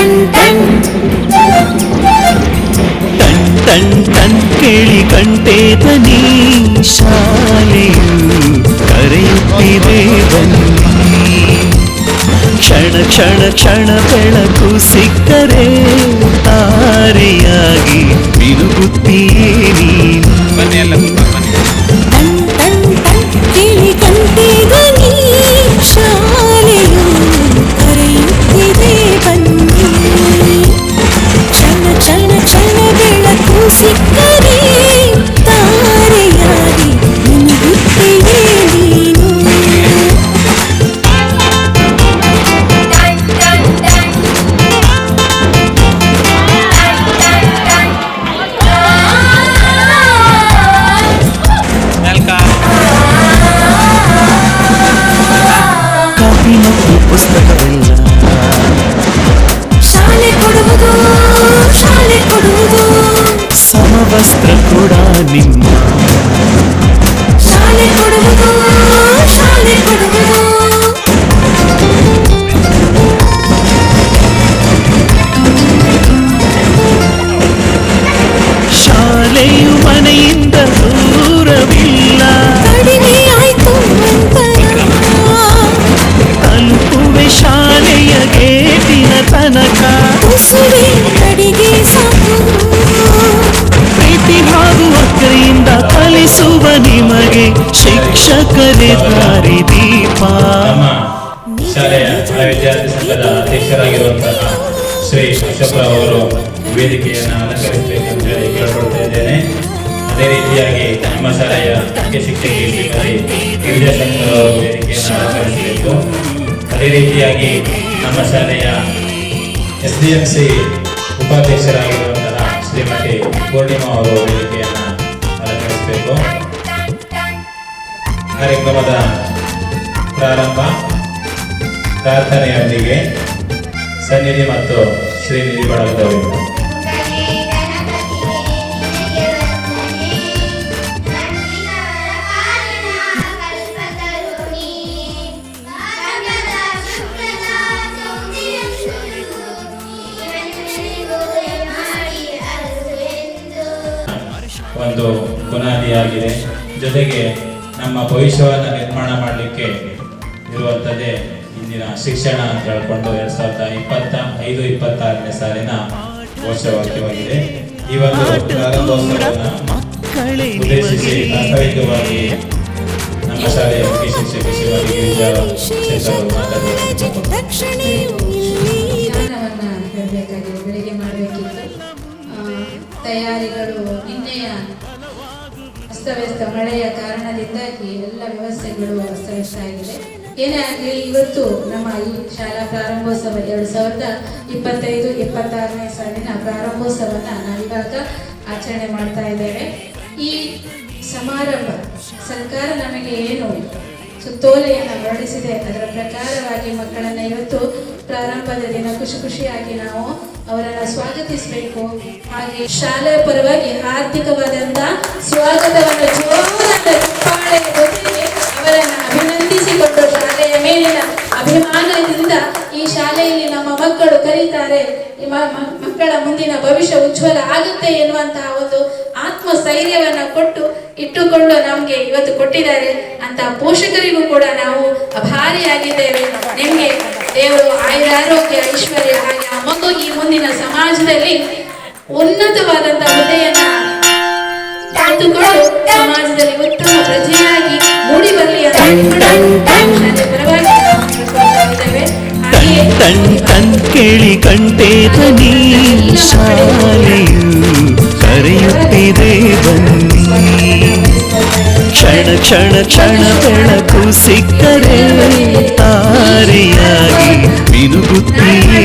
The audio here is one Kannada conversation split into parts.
ಟನ್ ತಣ್ ತಣ್ ಟನ್ ಟನ್ ಕೇಳಿ ಕಂಟೆ ಧ್ವನಿ ಶಾಲೆಯು ಕರೆಯುತ್ತಿದೆ ಬನ್ನಿ. ಕ್ಷಣ ಕ್ಷಣ ಕ್ಷಣ ಬೆಳಕು ಸಿಕ್ಕರೆ ತಾರೆಯಾಗಿ ಮಿನುಗುತ್ತೀಯೇ ನೀನು. ಸಮವಸ್ತ್ರ ಕೂಡ ನಿಮ್ಮ ಶಾಲೆ ಕೊಡುವುದು ಶಾಲೆ ಕೊಡುವುದು ಶಾಲೆಯು ಶಿಕ್ಷಕರೇ ದಾರಿ ದೀಪ. ಶಾಲೆಯ ವಿದ್ಯಾರ್ಥಿ ಸಂಘದ ಅಧ್ಯಕ್ಷರಾಗಿರುವಂತಹ ಶ್ರೀ ಅಶೋಕರಾವ್ ಅವರು ವೇದಿಕೆಯನ್ನು ಅಲಂಕರಿಸಬೇಕಂತ ಹೇಳಿ ಕೇಳಿಕೊಳ್ತಾ ಇದ್ದೇನೆ. ಅದೇ ರೀತಿಯಾಗಿ ನಮ್ಮ ಶಾಲೆಯ ಮುಖ್ಯ ಶಿಕ್ಷಕಿ ಶ್ರೀಮತಿ ಗಿರಿಜಾ ವೇದಿಕೆಯನ್ನು ಅಲಂಕರಿಸಬೇಕು. ಅದೇ ರೀತಿಯಾಗಿ ನಮ್ಮ ಶಾಲೆಯ ಎಸ್ ಡಿ ಎಂ ಸಿ ಉಪಾಧ್ಯಕ್ಷರಾಗಿರುವಂತಹ ಶ್ರೀಮತಿ ಪೂರ್ಣಿಮಾ ಅವರು ವೇದಿಕೆಯನ್ನು ಅಲಂಕರಿಸಬೇಕು. ಕಾರ್ಯಕ್ರಮದ ಪ್ರಾರಂಭ ಪ್ರಾರ್ಥನೆಯೊಂದಿಗೆ ಸನ್ನಿಧಿ ಮತ್ತು ಶ್ರೀನಿಧಿ ಬಳಗದವರು ಒಂದು ಬುನಾದಿಯಾಗಿದೆ ಜೊತೆಗೆ ನಮ್ಮ ಭವಿಷ್ಯವನ್ನು ನಿರ್ಮಾಣ ಮಾಡಲಿಕ್ಕೆ ಇರುವಂಥದ್ದೇ ಇಂದಿನ ಶಿಕ್ಷಣ ಅಂತ ಹೇಳ್ಕೊಂಡು ಎರಡ್ ಸಾವಿರದ ಇಪ್ಪತ್ತ ಐದು ಇಪ್ಪತ್ತಾರನೇ ಸಾಲಿನ ಘೋಷವಾಕ್ಯವಾಗಿದೆ ಈ ಒಂದು ಪ್ರಾರಂಭೋತ್ಸವವನ್ನು ಮಕ್ಕಳೇ ಉದ್ದೇಶಿಸಿ ಪ್ರಾಸ್ತಾವಿಕವಾಗಿ ನಮ್ಮ ಶಾಲೆಯ ಮುಖ್ಯ ಶಿಕ್ಷಕ ಶ್ರೀಮತಿ ಗಿರಿಜಾ ಎಲ್ಲ ವ್ಯವಸ್ಥೆಗಳು ಅಸ್ತವ್ಯಸ್ತ ಆಗಿದೆ ಏನೇ ಆಗಲಿ, ಇವತ್ತು ನಮ್ಮ ಈ ಶಾಲಾ ಪ್ರಾರಂಭೋತ್ಸವ ಎರಡು ಸಾವಿರದ ಇಪ್ಪತ್ತೈದು, ಇಪ್ಪತ್ತಾರನೇ ಸಾಲಿನ ಪ್ರಾರಂಭೋತ್ಸವನ ನಾವಿವಾಗ ಆಚರಣೆ ಮಾಡ್ತಾ ಇದ್ದೇವೆ. ಈ ಸಮಾರಂಭ ಸರ್ಕಾರ ನಮಗೆ ಏನು ಸುತ್ತೋಲೆಯನ್ನು ಹೊರಡಿಸಿದೆ ಅದರ ಪ್ರಕಾರವಾಗಿ ಮಕ್ಕಳನ್ನು ಇವತ್ತು ಪ್ರಾರಂಭದ ದಿನ ಖುಷಿ ಖುಷಿಯಾಗಿ ನಾವು ಅವರನ್ನು ಸ್ವಾಗತಿಸಬೇಕು. ಹಾಗೆ ಶಾಲೆಯ ಪರವಾಗಿ ಆರ್ಥಿಕವಾದಂತಹ ಸ್ವಾಗತವನ್ನು ಮೇಲಿನ ಅಭಿಮಾನದಿಂದ ಈ ಶಾಲೆಯಲ್ಲಿ ನಮ್ಮ ಮಕ್ಕಳು ಕರೀತಾರೆ ಮಕ್ಕಳ ಮುಂದಿನ ಭವಿಷ್ಯ ಉಜ್ವಲ ಆಗುತ್ತೆ ಎನ್ನುವಂತಹ ಒಂದು ಆತ್ಮಸ್ಥೈರ್ಯವನ್ನ ಕೊಟ್ಟು ಇಟ್ಟುಕೊಂಡು ನಮ್ಗೆ ಇವತ್ತು ಕೊಟ್ಟಿದ್ದಾರೆ ಅಂತ ಪೋಷಕರಿಗೂ ಕೂಡ ನಾವು ಅಭಾರಿಯಾಗಿದ್ದೇವೆ. ನಿಮ್ಗೆ ದೇವರು ಆಯುರಾರೋಗ್ಯ ಐಶ್ವರ್ಯ ಹಾಗೆ ಆ ಮಗು ಈ ಮುಂದಿನ ಸಮಾಜದಲ್ಲಿ ಉನ್ನತವಾದಂತಹ ಹುದ್ದೆಯನ್ನ ಸಮಾಜದಲ್ಲಿ ಉತ್ತಮ ಪ್ರಜೆಯಾಗಿ ಮೂಡಿ ಬರಲಿ ಅಂತ ತನ್ ಟನ್ ಕೇಳಿ ಕಂಟೆ ತನಿ ಶಾಲೆಯು ಕರೆಯುತ್ತಿದೆ ಬನ್ನಿ. ಕ್ಷಣ ಕ್ಷಣ ಕ್ಷಣ ಬೆಳಕು ಸಿಕ್ಕರೆ ತಾರೆಯಾಗಿ ಮಿನುಗುತ್ತೀಯೇ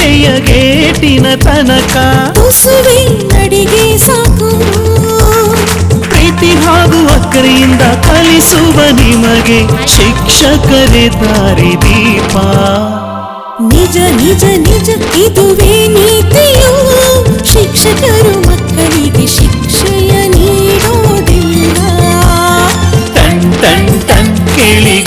ಶಾಲೆಯ ಗೇಟಿನ ತನಕ. ತುಸುವೆ ನಡಿಗೆ ಸಾಕು. ಪ್ರೀತಿ ಹಾಗೂ ಅಕ್ಕರೆಯಿಂದ ಕಲಿಸುವ ನಿಮಗೆ ಶಿಕ್ಷಕರೇ ದಾರಿ ದೀಪ. ನಿಜ ನಿಜ ನಿಜ ಇದುವೇ ನೀತಿಯು. ಶಿಕ್ಷಕರು ಮಕ್ಕಳಿಗೆ ಶಿಕ್ಷೆಯ ನೀಡೋದಿಲ್ಲ. ಟನ್ ಟನ್ ಟನ್ ಕೇಳಿ